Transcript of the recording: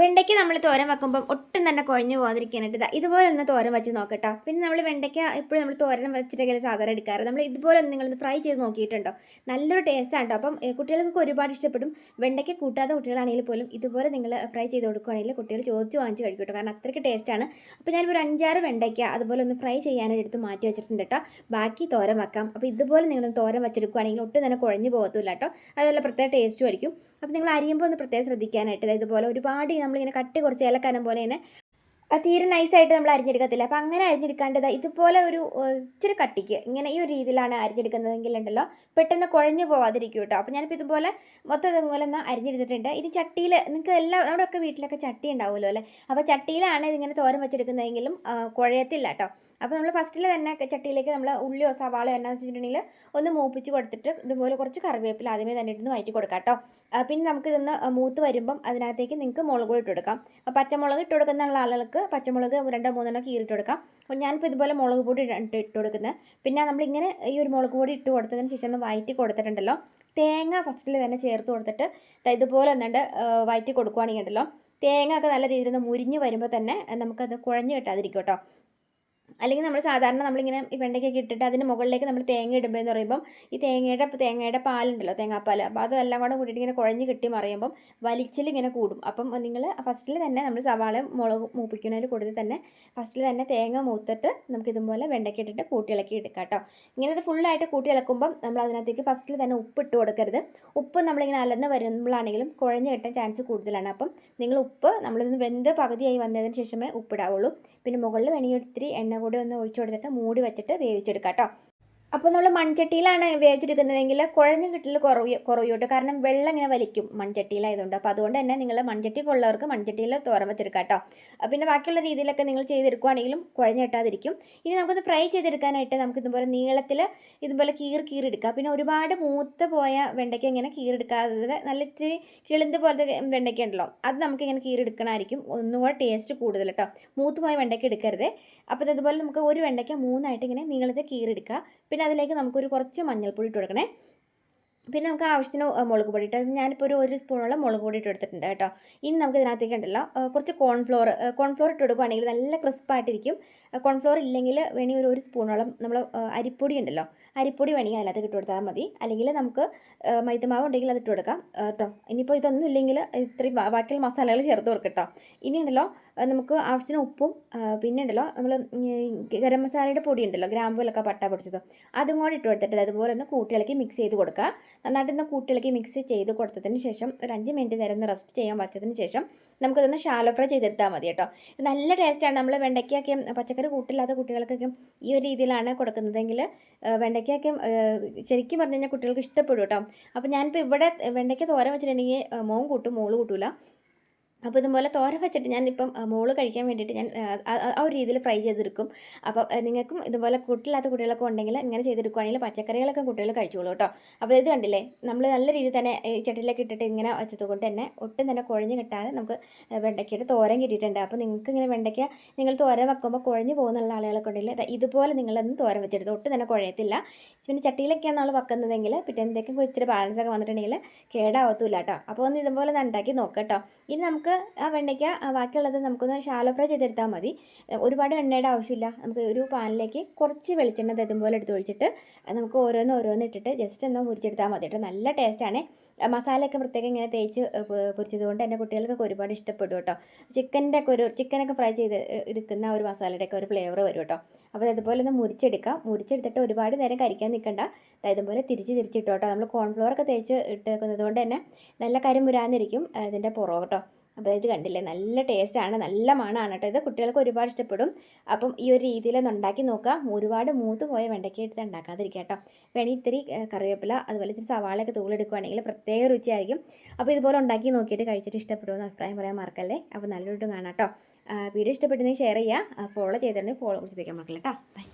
വെണ്ടയ്ക്ക് നമ്മൾ തോരൻ വെക്കുമ്പോൾ ഒട്ടും തന്നെ കുഴഞ്ഞു പോകാതിരിക്കാനായിട്ട് ഇതാ ഇതുപോലെ ഒന്ന് തോരൻ വെച്ച് നോക്കട്ടോ. പിന്നെ നമ്മൾ വെണ്ടയ്ക്ക എപ്പോഴും നമ്മൾ തോരൻ വെച്ചിട്ടൊക്കെ സാധാരണ എടുക്കാറ്. നമ്മൾ ഇതുപോലെ ഒന്ന് നിങ്ങളൊന്ന് ഫ്രൈ ചെയ്ത് നോക്കിയിട്ടുണ്ടോ? നല്ലൊരു ടേസ്റ്റാണ് കേട്ടോ അപ്പം കുട്ടികൾക്കൊക്കെ ഒരുപാട് ഇഷ്ടപ്പെടും. വെണ്ടയ്ക്ക കൂട്ടാത്ത കുട്ടികളാണെങ്കിൽ പോലും ഇതുപോലെ നിങ്ങൾ ഫ്രൈ ചെയ്ത് കൊടുക്കുകയാണെങ്കിൽ കുട്ടികൾ ചോദിച്ച് വാങ്ങിച്ച് കഴിക്കും കേട്ടോ. കാരണം അത്രയ്ക്ക് ടേസ്റ്റാണ് അപ്പോൾ ഞാനിപ്പോൾ ഒരു അഞ്ചാറ് വെണ്ടയ്ക്ക അതുപോലെ ഒന്ന് ഫ്രൈ ചെയ്യാനായിട്ട് എടുത്ത് മാറ്റി വെച്ചിട്ടുണ്ട് കേട്ടോ. ബാക്കി തോരൻ വെക്കാം. അപ്പോൾ ഇതുപോലെ നിങ്ങൾ തോരൻ വെച്ചെടുക്കുകയാണെങ്കിൽ ഒട്ടും തന്നെ കുഴഞ്ഞു പോകത്തില്ല കേട്ടോ. അതല്ല പ്രത്യേക ടേസ്റ്റും ആയിരിക്കും. അപ്പോൾ നിങ്ങൾ അരിയുമ്പോൾ ഒന്ന് പ്രത്യേകം ശ്രദ്ധിക്കാനായിട്ട് ഇതുപോലെ ഒരുപാട് നമ്മളിങ്ങനെ കട്ടി കുറച്ച് ഏലക്കാനം പോലെ ആ തീരെ നൈസായിട്ട് നമ്മൾ അരിഞ്ഞെടുക്കത്തില്ല. അപ്പം അങ്ങനെ അരിഞ്ഞെടുക്കേണ്ടത് ഇതുപോലെ ഒരു ഇച്ചിരി കട്ടിക്ക് ഇങ്ങനെ ഈ ഒരു രീതിയിലാണ് അരിഞ്ഞെടുക്കുന്നതെങ്കിൽ ഉണ്ടല്ലോ പെട്ടെന്ന് കുഴഞ്ഞു പോവാതിരിക്കും കേട്ടോ അപ്പം ഞാനിപ്പോൾ ഇതുപോലെ മൊത്തം ഇതുപോലെ ഒന്ന് അരിഞ്ഞെടുത്തിട്ടുണ്ട്. ഇനി ചട്ടിയിൽ നിങ്ങൾക്ക് എല്ലാ നമ്മുടെയൊക്കെ വീട്ടിലൊക്കെ ചട്ടി ഉണ്ടാവുമല്ലോ അല്ലേ? അപ്പോൾ ചട്ടിയിലാണ് ഇതിങ്ങനെ തോരം വെച്ചെടുക്കുന്നതെങ്കിലും കുഴയത്തില്ല കേട്ടോ അപ്പോൾ നമ്മൾ ഫസ്റ്റിൽ തന്നെ ചട്ടിയിലേക്ക് നമ്മൾ ഉള്ളിയോ സവാളയോ എന്നാന്ന് വെച്ചിട്ടുണ്ടെങ്കിൽ ഒന്ന് മൂപ്പിച്ച് കൊടുത്തിട്ട് ഇതുപോലെ കുറച്ച് കറിവേപ്പില ആദ്യമേ തന്നെ ഇട്ടൊന്ന് വഴറ്റി കൊടുക്കാം കേട്ടോ. പിന്നെ നമുക്ക് ഇതൊന്ന് മൂത്ത് വരുമ്പം അതിനകത്തേക്ക് നിങ്ങൾക്ക് മുളക് ഇട്ട് കൊടുക്കാം. അപ്പോൾ പച്ചമുളക് ഇട്ട് കൊടുക്കുന്ന ആളുകൾക്ക് പച്ചമുളക് രണ്ടോ മൂന്നെണ്ണോ കീറിട്ട് കൊടുക്കാം. അപ്പോൾ ഞാനിപ്പോൾ ഇതുപോലെ മുളക് പൊടി ഇട്ട് ഇട്ട് കൊടുക്കുന്നത് പിന്നെ നമ്മളിങ്ങനെ ഈ ഒരു മുളക് പൊടി ഇട്ട് കൊടുത്തതിന് ശേഷം ഒന്ന് വയറ്റി കൊടുത്തിട്ടുണ്ടല്ലോ. തേങ്ങ ഫസ്റ്റിൽ തന്നെ ചേർത്ത് കൊടുത്തിട്ട് ഇതുപോലെ ഒന്നുണ്ട് വയറ്റി കൊടുക്കുകയാണെങ്കിൽ ഉണ്ടല്ലോ. തേങ്ങ ഒക്കെ നല്ല രീതിയിൽ ഒന്ന് മുരിഞ്ഞ് വരുമ്പോൾ തന്നെ നമുക്കത് കുഴഞ്ഞ് കിട്ടാതിരിക്കും കേട്ടോ. അല്ലെങ്കിൽ നമ്മൾ സാധാരണ നമ്മളിങ്ങനെ വെണ്ടയ്ക്കൊക്കെ ഇട്ടിട്ട് അതിന് മുകളിലേക്ക് നമ്മൾ തേങ്ങ ഇടുമ്പോൾ എന്ന് പറയുമ്പം ഈ തേങ്ങയുടെ തേങ്ങയുടെ പാലുണ്ടല്ലോ തേങ്ങാപ്പാൽ അപ്പോൾ അതെല്ലാം കൂടെ കൂട്ടിയിട്ട് ഇങ്ങനെ കുഴഞ്ഞ് കിട്ടി മറിയുമ്പം വലിച്ചിൽ ഇങ്ങനെ കൂടും. അപ്പം നിങ്ങൾ ഫസ്റ്റിൽ തന്നെ നമ്മൾ സവാള മുളക് മൂപ്പിക്കുന്നതിന് കൂടുതൽ തന്നെ ഫസ്റ്റിൽ തന്നെ തേങ്ങ മൂത്തിട്ട് നമുക്ക് ഇതുപോലെ വെണ്ടയ്ക്ക ഇട്ടിട്ട് കൂട്ടിയിളക്കി എടുക്കാം കേട്ടോ. ഇങ്ങനെ ഇത് ഫുള്ളായിട്ട് കൂട്ടി ഇളക്കുമ്പം നമ്മൾ അതിനകത്തേക്ക് ഫസ്റ്റിൽ തന്നെ ഉപ്പ് ഇട്ട് കൊടുക്കരുത്. ഉപ്പ് നമ്മളിങ്ങനെ അലന്ന് വരുമ്പോഴാണെങ്കിലും കുഴഞ്ഞ് കിട്ടാൻ ചാൻസ് കൂടുതലാണ്. അപ്പം നിങ്ങൾ ഉപ്പ് നമ്മളിതൊന്ന് വെന്ത് പകുതിയായി വന്നതിന് ശേഷമേ ഉപ്പിടാവുള്ളൂ. പിന്നെ മുകളിൽ വേണമെങ്കിൽ ഒത്തിരി എണ്ണ കൂടി ഒന്ന് ഒഴിച്ചു കൊടുത്തിട്ട് മൂടി വെച്ചിട്ട് വേവിച്ചെടുക്കാം കേട്ടോ അപ്പോൾ നമ്മൾ മൺചട്ടിയിലാണ് വേവിച്ചെടുക്കുന്നതെങ്കിൽ കുഴഞ്ഞ് കിട്ടൽ കുറവ് കുറയൂട്ടോ? കാരണം വെള്ളം ഇങ്ങനെ വലിക്കും മൺചട്ടിയിലായതുകൊണ്ട്. അപ്പോൾ അതുകൊണ്ട് തന്നെ നിങ്ങൾ മൺചട്ടി ഉള്ളവർക്ക് മൺചട്ടിയിൽ തോരൻ വെച്ചെടുക്കാം കേട്ടോ. പിന്നെ ബാക്കിയുള്ള രീതിയിലൊക്കെ നിങ്ങൾ ചെയ്തെടുക്കുകയാണെങ്കിലും കുഴഞ്ഞ് കിട്ടാതിരിക്കും. ഇനി നമുക്കൊന്ന് ഫ്രൈ ചെയ്തെടുക്കാനായിട്ട് നമുക്ക് ഇതുപോലെ നീളത്തിൽ ഇതുപോലെ കീറി കീറി എടുക്കാം. പിന്നെ ഒരുപാട് മൂത്ത് പോയ വെണ്ടയ്ക്ക ഇങ്ങനെ കീറിയെടുക്കാതെ നല്ല ഇത്തിരി കിളിന്ത് പോലത്തെ വെണ്ടയ്ക്ക ഉണ്ടല്ലോ അത് നമുക്ക് ഇങ്ങനെ കീറെടുക്കണമായിരിക്കും ഒന്നുകൂടെ ടേസ്റ്റ് കൂടുതൽ കേട്ടോ. മൂത്ത് പോയ വെണ്ടയ്ക്ക എടുക്കരുത്. അപ്പോൾ ഇതുപോലെ നമുക്ക് ഒരു വെണ്ടയ്ക്ക മൂന്നായിട്ട് ഇങ്ങനെ നീളത്തിൽ കീറെടുക്കുക പിന്നെ അതിലേക്ക് നമുക്കൊരു കുറച്ച് മഞ്ഞൾപ്പൊടി ഇട്ട് കൊടുക്കണേ. പിന്നെ നമുക്ക് ആവശ്യത്തിന് മുളക് പൊടി ഇട്ട് ഞാനിപ്പോൾ ഒരു ഒരു സ്പൂണുള്ള മുളക് പൊടി ഇട്ട് എടുത്തിട്ടുണ്ട് കേട്ടോ. ഇനി നമുക്ക് ഇതിനകത്തേക്ക് ഉണ്ടല്ലോ കുറച്ച് കോൺഫ്ലോർ കോൺഫ്ലോർ ഇട്ട് കൊടുക്കുകയാണെങ്കിൽ നല്ല ക്രിസ്പായിട്ടിരിക്കും കോൺഫ്ലോർ ഇല്ലെങ്കിൽ വേണമെങ്കിൽ ഒരു ഒരു സ്പൂണോളം നമ്മൾ അരിപ്പൊടി ഉണ്ടല്ലോ അരിപ്പൊടി വേണമെങ്കിൽ അതിനകത്ത് ഇട്ട് കൊടുത്താൽ മതി. അല്ലെങ്കിൽ നമുക്ക് മൈദമാവ് ഉണ്ടെങ്കിൽ അത് ഇട്ട് കൊടുക്കാം. കേട്ടോ ഇനിയിപ്പോൾ ഇതൊന്നും ഇല്ലെങ്കിൽ ഇത്രയും ബാക്കിയുള്ള മസാലകൾ ചേർത്ത് കൊടുക്കാം കേട്ടോ ഇനി ഉണ്ടല്ലോ നമുക്ക് ആവശ്യത്തിന് ഉപ്പും പിന്നെ ഉണ്ടല്ലോ നമ്മൾ ഗരം മസാലയുടെ പൊടി ഉണ്ടല്ലോ ഗ്രാമ്പൂലൊക്കെ പട്ട പൊടിച്ചത്. അതും കൂടി ഇട്ട് കൊടുത്തിട്ട് അതുപോലെ ഒന്ന് കൂട്ടിളക്കി മിക്സ് ചെയ്ത് കൊടുക്കുക. നന്നായിട്ട് ഒന്ന് കൂട്ടിളക്കി മിക്സ് ചെയ്ത് കൊടുത്തതിന് ശേഷം ഒരു അഞ്ച് മിനിറ്റ് നേരം ഒന്ന് റെസ്റ്റ് ചെയ്യാൻ വച്ചതിന് ശേഷം നമുക്കതൊന്ന് ഷാലോ ഫ്രൈ ചെയ്തെടുത്താൽ മതി കേട്ടോ. നല്ല ടേസ്റ്റാണ് നമ്മൾ വെണ്ടയ്ക്കൊക്കെ പച്ചക്കറി കൂട്ടില്ലാത്ത കുട്ടികൾക്കൊക്കെ ഈ ഒരു രീതിയിലാണ് കൊടുക്കുന്നതെങ്കിൽ വെണ്ടയ്ക്കൊക്കെ ശരിക്കും പറഞ്ഞു കഴിഞ്ഞാൽ കുട്ടികൾക്ക് ഇഷ്ടപ്പെടും കേട്ടോ. അപ്പോൾ ഞാനിപ്പോൾ ഇവിടെ വെണ്ടയ്ക്ക തോരൻ വെച്ചിട്ടുണ്ടെങ്കിൽ മോൻ കൂട്ടും മോൾ കൂട്ടൂല. അപ്പോൾ ഇതുപോലെ തോര വെച്ചിട്ട് ഞാൻ ഇപ്പം മോൾ കഴിക്കാൻ വേണ്ടിയിട്ട് ഞാൻ ആ, ഒരു രീതിയിൽ ഫ്രൈ ചെയ്തെടുക്കും. അപ്പോൾ നിങ്ങൾക്കും ഇതുപോലെ കൂട്ടില്ലാത്ത കുട്ടികളൊക്കെ ഉണ്ടെങ്കിൽ ഇങ്ങനെ ചെയ്തെടുക്കുകയാണെങ്കിൽ പച്ചക്കറികളൊക്കെ കുട്ടികൾ കഴിച്ചോളൂ കേട്ടോ. അപ്പോൾ ഇത് കണ്ടില്ലേ? നമ്മൾ നല്ല രീതിയിൽ തന്നെ ഈ ഇട്ടിട്ട് ഇങ്ങനെ വെച്ചത് കൊണ്ട് തന്നെ ഒട്ടും തന്നെ കുഴഞ്ഞ് കിട്ടാതെ നമുക്ക് വെണ്ടയ്ക്കയുടെ തോരൻ കിട്ടിയിട്ടുണ്ട്. അപ്പോൾ നിങ്ങൾക്ക് ഇങ്ങനെ വെണ്ടയ്ക്ക നിങ്ങൾ തോരൻ വെക്കുമ്പോൾ കുഴഞ്ഞ് പോകുന്നുള്ള ആളുകളൊക്കെ ഉണ്ടെങ്കിൽ ഇതുപോലെ നിങ്ങളൊന്ന് തോരൻ വെച്ചെടുത്ത് ഒട്ടും തന്നെ കുഴയത്തില്ല. പിന്നെ ചട്ടിയിലൊക്കെയാണ് നമ്മൾ വെക്കുന്നതെങ്കിൽ പിറ്റേന്നത്തേക്കും ഇത്തിരി ബാലൻസ് ഒക്കെ വന്നിട്ടുണ്ടെങ്കിൽ കേടാവത്തില്ല കേട്ടോ. അപ്പോൾ ഒന്ന് ഇതുപോലെ ഒന്ന് ഉണ്ടാക്കി നോക്കാം കേട്ടോ. ഇനി നമുക്ക് ആ വെണ്ടയ്ക്ക ബാക്കിയുള്ളത് നമുക്കൊന്ന് ഷാലോ ഫ്രൈ ചെയ്തെടുത്താൽ മതി. ഒരുപാട് എണ്ണയുടെ ആവശ്യമില്ല. നമുക്ക് ഒരു പാനിലേക്ക് കുറച്ച് വെളിച്ചെണ്ണ ഇതുപോലെ എടുത്ത് ഒഴിച്ചിട്ട് നമുക്ക് ഓരോന്ന് ഓരോന്ന് ഇട്ടിട്ട് ജസ്റ്റ് ഒന്ന് മുറിച്ചെടുത്താൽ മതി കേട്ടോ. നല്ല ടേസ്റ്റാണ് മസാലയൊക്കെ പ്രത്യേകം ഇങ്ങനെ തേച്ച് പൊരിച്ചത് കൊണ്ട് എന്റെ കുട്ടികൾക്കൊക്കെ ഒരുപാട് ഇഷ്ടപ്പെടും കേട്ടോ. ചിക്കന്റെ ഒക്കെ ഒരു ചിക്കനൊക്കെ ഫ്രൈ ചെയ്ത് എടുക്കുന്ന ഒരു മസാലയുടെ ഒക്കെ ഒരു ഫ്ലേവർ വരും കേട്ടോ. അപ്പോൾ അതുപോലെ ഒന്ന് മുരിച്ചെടുക്കാം. മുരിച്ചെടുത്തിട്ട് ഒരുപാട് നേരം കരിക്കാൻ നിൽക്കണ്ട. ഇതുപോലെ തിരിച്ച് തിരിച്ചിട്ടോ കേട്ടോ. നമ്മൾ ഒക്കെ തേച്ച് ഇട്ടേക്കുന്നത് കൊണ്ട് തന്നെ നല്ല കരിമുരാന്നിരിക്കും അതിന്റെ പുറം കേട്ടോ. അപ്പോൾ ഇത് കണ്ടില്ലേ? നല്ല ടേസ്റ്റാണ് നല്ല മണമാണ് കേട്ടോ ഇത്. കുട്ടികൾക്ക് ഒരുപാട് ഇഷ്ടപ്പെടും. അപ്പം ഈ ഒരു രീതിയിൽ ഒന്ന് ഉണ്ടാക്കി നോക്കാം. ഒരുപാട് മൂത്ത് പോയ വെണ്ടയ്ക്ക എടുത്ത് ഉണ്ടാക്കാതിരിക്കുക കേട്ടോ. വേണമെങ്കിൽ ഇത്തിരി കറിവേപ്പില അതുപോലെ ഇത്തിരി സവാളയൊക്കെ തൂളെടുക്കുകയാണെങ്കിൽ പ്രത്യേക രുചിയായിരിക്കും. അപ്പോൾ ഇതുപോലെ ഉണ്ടാക്കി നോക്കിയിട്ട് കഴിച്ചിട്ട് ഇഷ്ടപ്പെടുമെന്ന് അഭിപ്രായം പറയാൻ മറക്കല്ലേ? അപ്പോൾ നല്ലൊരു കാണാം കേട്ടോ. വീഡിയോ ഇഷ്ടപ്പെട്ടെങ്കിൽ ഷെയർ ചെയ്യുക. ഫോളോ ചെയ്തിട്ടുണ്ടെങ്കിൽ ഫോളോ കുറിച്ച് മറക്കല്ലേ കേട്ടോ ബൈ